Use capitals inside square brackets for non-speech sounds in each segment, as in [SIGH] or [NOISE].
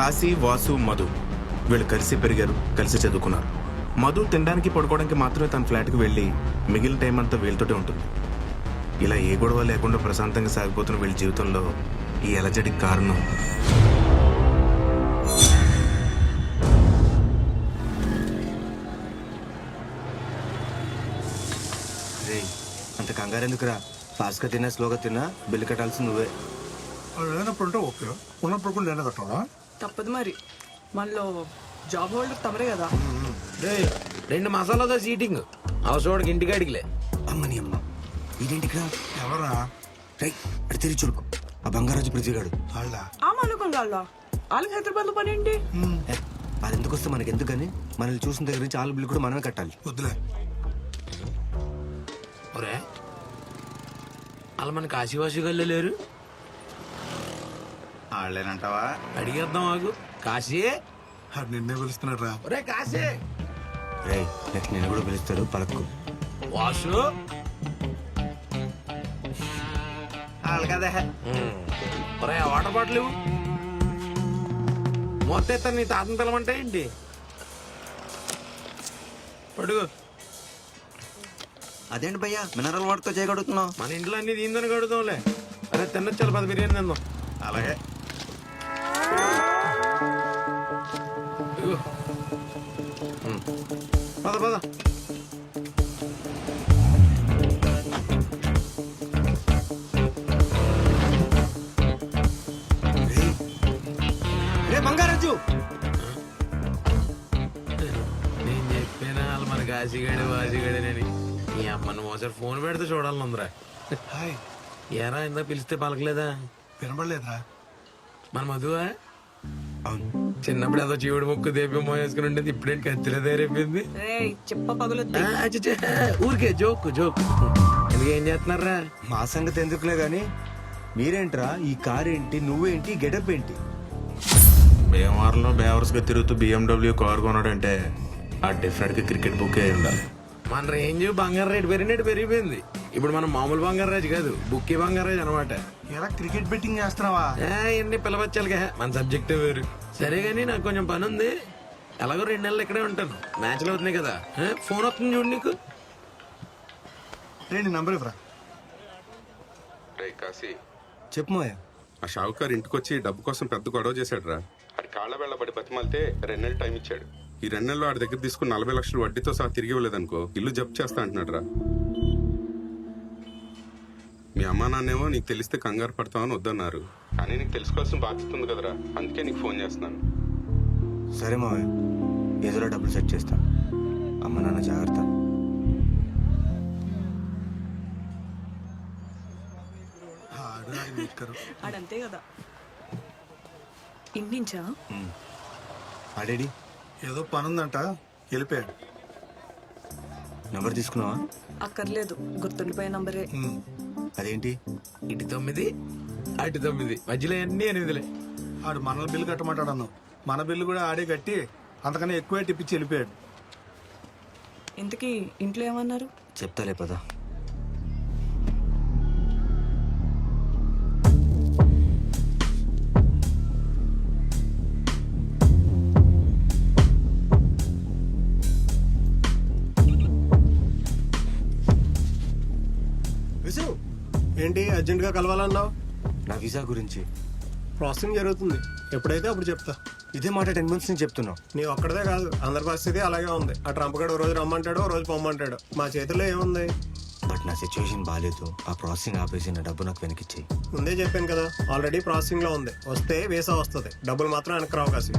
కాశీ వాసు మధు. వీళ్ళు కలిసి పెరిగారు కలిసి చదువుకున్నారు. మధు తినడానికి పడుకోవడానికి మాత్రమే తన ఫ్లాట్కి వెళ్ళి మిగిలిన టైం అంతా వీళ్ళతోటే ఉంటుంది. ఇలా ఏ గొడవ లేకుండా ప్రశాంతంగా సాగిపోతున్న వీళ్ళ జీవితంలో ఈ అలజడికి కారణం. రే అంత కంగారు ఎందుకురా? ఫాస్ట్గా తిన్నా స్లోగా తిన్నా బిల్లు కట్టాల్సి నువ్వే. లేనప్పుడు ఉంటే ఓకే. ఉన్నప్పుడు కూడా నేను కట్టాలా? తప్పదు మరి. మనలో జాబ్ హోల్డర్ తమరే కదా. రేయ్, రెండు మసాలా దోశ సీటింగ్ అవసరం ఇంటికి అడిగిలే. అమ్మని అమ్మ. ఇదేంటికిరా? ఎవరా? రై అడి తిరిగి చూడుకో. ఆ బంగారాజు పృథ్వీగాడు వాళ్ళ? ఆ మానుకం వాళ్ళ? వాళ్ళకి హైదరాబాద్లో పని ఏంటి? ఏ, అది ఎందుకు వస్తే మనకి? ఎందుకు కానీ మనల్ని చూసిన దగ్గర నుంచి ఆలు బిల్లు కూడా మనమే కట్టాలి. వద్దులే. ఒరే అలా మన కాశీవాసి గల్లు లేరు? వాళ్ళేనంటావా అడిగేద్దాం ఆగు. కాశీ. అది నిన్నే పిలుస్తున్నాడు రా ఒరే కాశీ. రే నెక్స్ట్ నేను కూడా పిలుస్తాడు పలక్కు. వాసు. వాళ్ళు కదా ఉమ్. ఒరే ఆ వాటర్ బాటిల్. మొత్తం ఎత్తాను నీ తాతను పిలవంటే ఏంటి? పడుగు అదేంటి భయ్యా మినరల్ వాటర్తో చేయగలుగుతున్నావు మన ఇంట్లో అన్ని దీందని కడుదాంలే అరే తిన్నొచ్చాలి పది బిర్యానీ తిందాం. అలాగే. పద. పద రే బంగారాజు. నేను చెప్పినా వాళ్ళు మన కాశీగాడే వాసిగాడేనని ఈ అమ్మను ఒకసారి ఫోన్ పెడితే చూడాలనుందిరా హాయ్. ఏరా ఇందా పిలిస్తే పలకలేదా? వినపడలేదురా మన మధువా? అవును. చిన్నప్పుడు ఏదో చీవుడు ముక్కు దేపి మోయేసుకుని ఉండేది ఇప్పుడేంటి కత్తిలో తయారైపోయింది. చెప్ప పగులుద్ది. ఊరికే జోక్ జోక్. ఎందుకు ఏం చేస్తున్నారా? మా సంగతి ఎందుకులే గాని మీరేంట్రా ఈ కార్ ఏంటి నువ్వేంటి గెటప్ ఏంటి? భీమవరంలో బేవర్స్గా తిరుగుతూ బిఎండబ్ల్యూ కార్ కొన్నాడంటే ఆ డెఫినెట్గా క్రికెట్ బుక్ అయి ఉండాలి. మన రేంజ్ బంగారం రేటు పెరిగినట్టు పెరిగిపోయింది. ఇప్పుడు మనం మామూలు బంగారం రాజు కాదు బుక్కి బంగారం రాజు అనమాట ఎలా క్రికెట్ బెట్టింగ్ చేస్తున్నావా? ఎన్ని పిలవచ్చాలిగా. మన సబ్జెక్టే వేరు. సరే కానీ నాకు కొంచెం పని ఉంది ఎలాగో రెండు నెలలు ఇక్కడే ఉంటాను. మ్యాచ్లు అవుతున్నాయి కదా. ఆ, ఫోన్ వస్తుంది చూడు నీకు. రే నీ నంబర్ ఇవ్వరా? రే కాశీ. చెప్పు మోయా ఆ షావుకారు ఇంటికొచ్చి డబ్బు కోసం పెద్ద గొడవ చేశాడు రా ఆడి కాళ్ళ వెళ్ళబడి బతిమాలితే రెండు నెలలు టైం ఇచ్చాడు. ఈ రెండు నెలలు ఆడి దగ్గర తీసుకుని నలభై లక్షలు వడ్డీతో సహా తిరిగి ఇవ్వలేదనుకో ఇల్లు జప్తు చేస్తా అంటున్నాడు రా మీ అమ్మా నాన్నేమో నీకు తెలిస్తే కంగారు పడతామని వద్దన్నారు. కానీ నీకు తెలుసుకోవాల్సిన బాధ్యత ఉంది కదరా. అందుకే నీకు ఫోన్ చేస్తున్నాను. సరే మావయ్య. ఏదోలా డబ్బులు సెట్ చేస్తా. అమ్మ నాన్న జాగ్రత్త. ఆడంతే కదా. ఇంటించా ఆడేడి? ఏదో పని ఉందంట వెళ్ళిపోయాడు నెంబర్ తీసుకున్నావా? అక్కర్లేదు. గుర్తుండిపోయే నంబరే. అదేంటి? ఇటు తొమ్మిది అటు తొమ్మిది. మధ్యలో అన్ని ఎనిమిదిలే. ఆడు మనల బిల్లు కట్టమంటాడు అన్నావు మన బిల్లు కూడా ఆడే కట్టి అంతకన్నా ఎక్కువే టిప్పించి వెళ్ళిపోయాడు. ఇంతకీ ఇంట్లో ఏమన్నారు? చెప్తాలే పదా. ఏంటి అర్జెంట్గా కలవాలన్నావు? నా వీసా గురించి. ప్రాసెసింగ్ జరుగుతుంది. ఎప్పుడైతే అప్పుడు చెప్తా. ఇదే మాట టెన్ మంత్స్ నుంచి చెప్తున్నావు. నీ ఒక్కడదే కాదు అందరి పరిస్థితి అలాగే ఉంది. ఆ ట్రంప్ గడు రోజు రమ్మంటాడు రోజు పొమ్మంటాడు. మా చేతిలో ఏముంది? బట్ నా సిచ్యువేషన్ బాగాలేదు ఆ ప్రాసెసింగ్ ఆపేసి నా డబ్బు నాకు వెనకిచ్చేయి. ముందే చెప్పాను కదా ఆల్రెడీ ప్రాసెసింగ్లో ఉంది. వస్తే వీసా వస్తుంది. డబ్బులు మాత్రం వెనక్కి రావు కాసి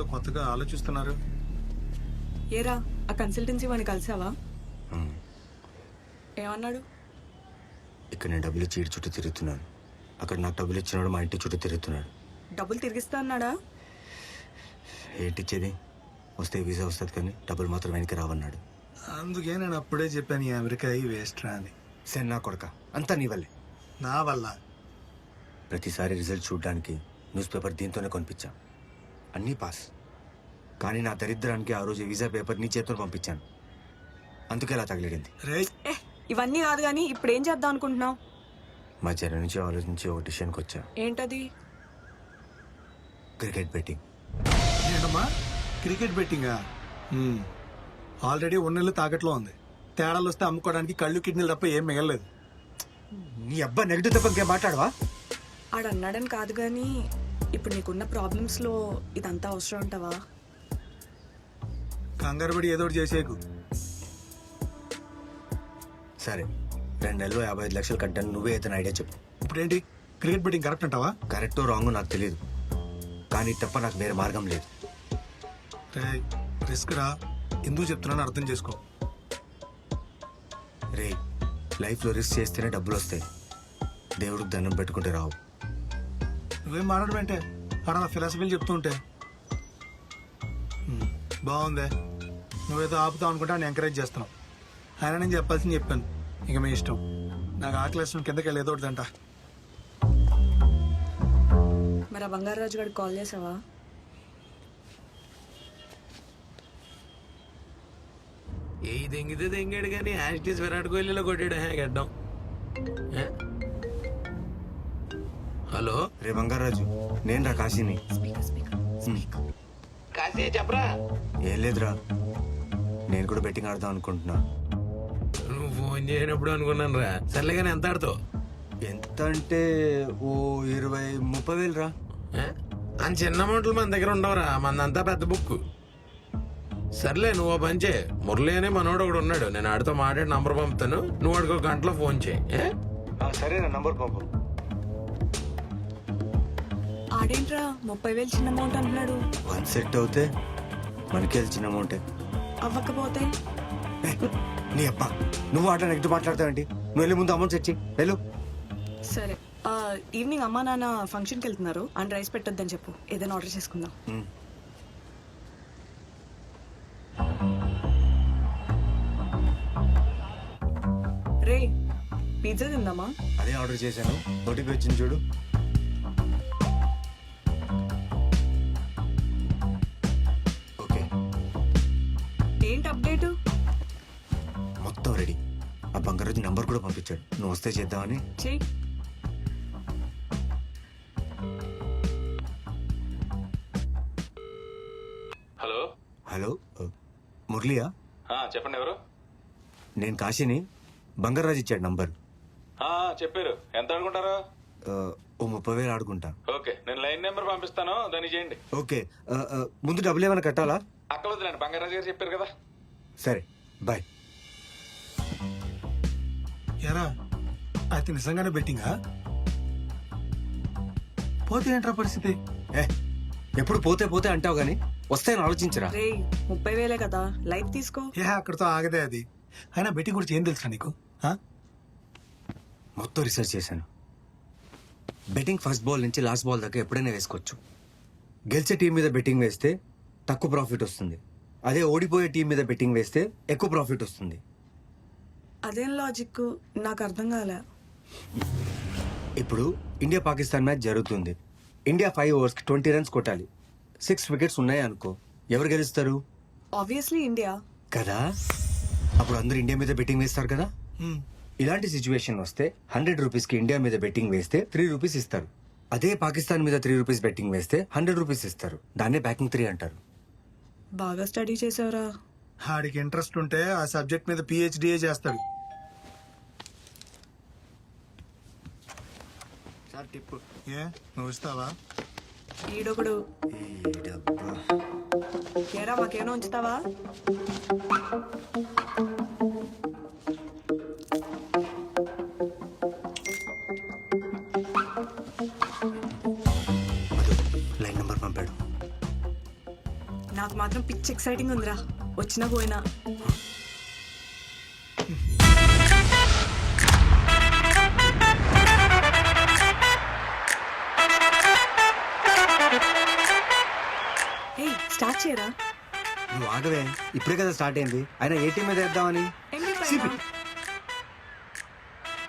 ఏదో కొత్తగా ఆలోచిస్తున్నారు. ఏరా ఆ కన్సల్టెన్సీ వాడిని కలిసావా. ఏమన్నాడు? ఇక్కడ నేను డబ్బులు ఇచ్చి చుట్టూ తిరుగుతున్నాను. అక్కడ నాకు డబ్బులు ఇచ్చినాడు మా ఇంటి చుట్టూ తిరుగుతున్నాడు. డబ్బులు తిరిగిస్తా అన్నాడా? ఏంటిచ్చేది? వస్తే వీసా వస్తుంది కానీ డబ్బులు మాత్రం వెనక్కి రావన్నాడు. అందుకే నేను అప్పుడే చెప్పాను ఈ అమెరికా ఈ వేస్ట్ రా అని. సరే నా కొడక అంతా నీ వల్లే. నా వల్ల? ప్రతిసారి రిజల్ట్ చూడడానికి న్యూస్ పేపర్ దీంతోనే కొనిపించా. అన్నీ పాస్. కానీ నా దరిద్రానికి ఆ రోజు వీసా పేపర్ నీ చేతితో పంపించాను. అందుకే అలా తగిలిడింది. ఏ ఇవన్నీ కాదు కానీ ఇప్పుడు ఏం చేద్దాం అనుకుంటున్నావు? మధ్యాహ్నం నుంచి ఆలోచించి ఒక డిసిషన్కి వచ్చా. ఏంటది? Cricket betting. ఏంటమ్మా? క్రికెట్ బెట్టింగా? ఆల్రెడీ ఉన్నెళ్ళు తాకట్లో ఉంది. తేడాలు వస్తే అమ్ముకోవడానికి కళ్ళు కిడ్నీలు తప్ప ఏం మిగలలేదు. నీ అబ్బా నెగిటివ్ తప్ప ఇంకేం మాట్లాడవా? ఆడు అన్నాడని కాదు కానీ ఇప్పుడు నీకున్న ప్రాబ్లమ్స్లో ఇదంతా అవసరం ఉంటావా కంగారు పడి ఏదో ఒకటి చేసేకు సరే రెండు నెలలు యాభై ఐదు లక్షలు కట్టాను. నువ్వే అయితే ఐడియా చెప్పు. ఇప్పుడేంటి? క్రికెట్ బెట్టింగ్ కరెక్ట్ అంటావా? కరెక్టో రాంగో నాకు తెలియదు కానీ తప్ప నాకు వేరే మార్గం లేదు. రే రిస్క్ రా. ఎందుకు చెప్తున్నాను అర్థం చేసుకో. రే లైఫ్లో రిస్క్ చేస్తేనే డబ్బులు వస్తాయి. దేవుడికి దండం పెట్టుకుంటే రావు. నువ్వేం మాట్లాడమంటే అక్కడ ఫిలాసఫీలు చెప్తూ ఉంటే. హ్మ్, బాగుందే. నువ్వేదో ఆపుతావు అనుకుంటే నేను ఎంకరేజ్ చేస్తున్నావు. ఆయన నేను చెప్పాల్సింది చెప్పాను. ఇక మీ ఇష్టం. నాకు ఆకలి కిందకి వెళ్ళి ఏదో ఒకటి తింటా. మరి ఆ బంగారు రాజు గారికి కాల్ చేసావా? ఏ దెంగితే దెంగాడు కానీ యాస్టీస్ విరాట్ కోహ్లీలో కొట్టాడు. హే గడ్డం? హలో. రే బంగారాజు నేను రా కాశీని. కాశీ చెప్పరా? ఏం లేదురా. నేను కూడా బెట్టింగ్ ఆడదాం అనుకుంటున్నా. నువ్వు ఫోన్ చేయనప్పుడు అనుకున్నాను రా సర్లే కానీ ఎంత ఆడుతావు? ఎంత అంటే ఓ ఇరవై ముప్పై వేలు రా? అని చిన్న అమౌంట్లు మన దగ్గర ఉండవురా. మందంతా పెద్ద బుక్ సర్లే నువ్వు ఓ పని చేయి. మురళి అనే మనోడు ఒకడు ఉన్నాడు. నేను ఆడితో మాట్లాడి నంబర్ పంపుతాను. నువ్వు వాడికి ఒక గంటలో ఫోన్ చేయి? సరే నా నంబర్ పంపు. ఆడేంట్రా? ముప్పై వేలు చిన్న అమౌంట్ అంటున్నాడు. వన్ సెట్ అవుతే మనకి చిన్న అమౌంటే? అవ్వకపోతే? [LAUGHS] నీ అబ్బా నువ్వు ఆట నెగిటివ్ మాట్లాడతావేంటి? నువ్వు వెళ్ళి ముందు అమౌంట్ తెచ్చి వెళ్ళు. సరే. ఈవినింగ్ అమ్మా నాన్న ఫంక్షన్కి వెళ్తున్నారు. అండ్ రైస్ పెట్టొద్దని చెప్పు. ఏదైనా ఆర్డర్ చేసుకుందాం. రే పిజ్జా తిందామా? అదే ఆర్డర్ చేశాను. ఓటీపీ వచ్చింది చూడు. మొత్తం రెడీ ఆ బంగారాజు నంబర్ కూడా పంపించాడు. నువ్వు వస్తే చేద్దామని. చెయ్యి హలో? హలో? మురళియా? ఆ, చెప్పండి ఎవరు? నేను కాశీని. బంగారాజు ఇచ్చాడు నంబర్ ఆ, చెప్పారు. ఎంత అనుకుంటారు ఆ, ఓ ముప్పై వేలు ఆడుకుంటా. ఓకే నేను లైన్ నెంబర్ పంపిస్తాను దాన్ని చేయండి. ఓకే ఆ, ఆ, ముందు డబ్బులు ఏమైనా కట్టాలా? అక్కవద్దులేండి బంగారాజు గారు చెప్పారు కదా. సరే బాయ్ ఎరా అయితే నిజంగానే బెట్టింగా పోతే ఏంట్రా పరిస్థితి? ఏ ఎప్పుడు పోతే పోతే అంటావు గాని వస్తాయని ఆలోచించరా? రే ముప్పై వేలే కదా లైట్ తీసుకో. ఏ అక్కడితో ఆగదే అది. అయినా బెట్టింగ్ గురించి ఏం తెలుసా నీకు? ఆ? మొత్తం రీసెర్చ్ చేశాను. బెట్టింగ్ ఫస్ట్ బాల్ నుంచి లాస్ట్ బాల్ దాకా ఎప్పుడైనా వేసుకోవచ్చు. గెలిచే టీం మీద బెట్టింగ్ వేస్తే తక్కువ ప్రాఫిట్ వస్తుంది. అదే ఓడిపోయే టీం మీద బెట్టింగ్ వేస్తే ఎక్కువ ప్రాఫిట్ వస్తుంది. అదేం లాజిక్ నాకు అర్థం కాలే. ఇప్పుడు ఇండియా పాకిస్తాన్ మ్యాచ్ జరుగుతుంది. ఇండియా ఫైవ్ ఓవర్స్కి ట్వంటీ రన్స్ కొట్టాలి. సిక్స్ వికెట్స్ ఉన్నాయి అనుకో. ఎవరు గెలుస్తారు? ఆబ్వియస్లీ ఇండియా కదా? అప్పుడు అందరూ ఇండియా మీద బెట్టింగ్ వేస్తారు కదా. ఇలాంటి సిచ్యువేషన్ వస్తే హండ్రెడ్ రూపీస్కి ఇండియా మీద బెట్టింగ్ వేస్తే త్రీ రూపీస్ ఇస్తారు. అదే పాకిస్తాన్ మీద త్రీ రూపీస్ బెట్టింగ్ వేస్తే హండ్రెడ్ రూపీస్ ఇస్తారు. దాన్నే బ్యాకింగ్ త్రీ అంటారు. బాగా స్టడీ చేసావురా. ఆడికి ఇంట్రెస్ట్ ఉంటే ఆ సబ్జెక్ట్ మీద పిహెచ్డిఏ చేస్తాడు. సార్ టిప్ ఏ? నువ్వు ఇస్తావా? ఈడొకడు. ఏరా మాకేమో ఉంచుతావా? లైన్ నంబర్ పంపాడు. నాకు మాత్రం పిచ్ ఎక్సైటింగ్ ఉందిరా. వచ్చినా పోయినా. ఏ స్టార్ట్ చేయరా? నువ్వు ఆగవే. ఇప్పుడే కదా స్టార్ట్ అయింది. అయినా ఏ టీం మీద వేద్దామని? ఎండి సిపి.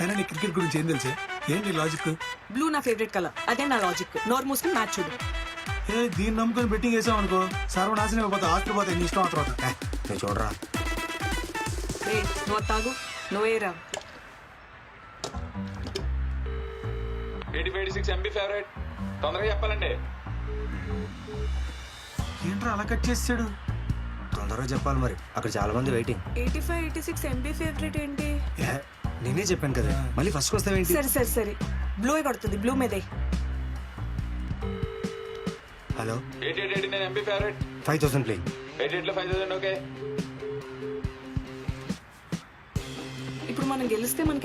అయినా నీ క్రికెట్ గురించి ఏం తెలుసే? ఏంటి లాజిక్ బ్లూ నా ఫేవరెట్ కలర్ అదే నా లాజిక్ నోర్ మూసుకుని మ్యాచ్ చూడు. ఏ దీన్ని నమ్ముకొని బెట్టింగ్ వేసాం అనుకో సర్వనాశనం అయిపోతే ఆస్తి పోతే నీ ఇష్టం ఆ తర్వాత. ఏ, నువ్వు చూడరా. ఏ నువ్వు తాగు. నువ్వేరా eighty five six MB favourite తొందరగా చెప్పాలండి. ఏంట్రా అలా కట్ చేసాడు తొందరగా చెప్పాలి మరి. అక్కడ చాలా మంది waiting eighty five eighty six MB favourite ఏంటి? ఏ, నేనే చెప్పాను కదా. మళ్ళీ ఫస్ట్ వస్తావేంటి సరే సరే సరే. బ్లూ కొడుతుంది. బ్లూ మీదే. Hello. Eighty eight eighty nine MB favourite five thousand play eighty ఎయిట్లో ఫైవ్ థౌసండ్ ఓకే ఇప్పుడు మనం గెలిస్తే మనకి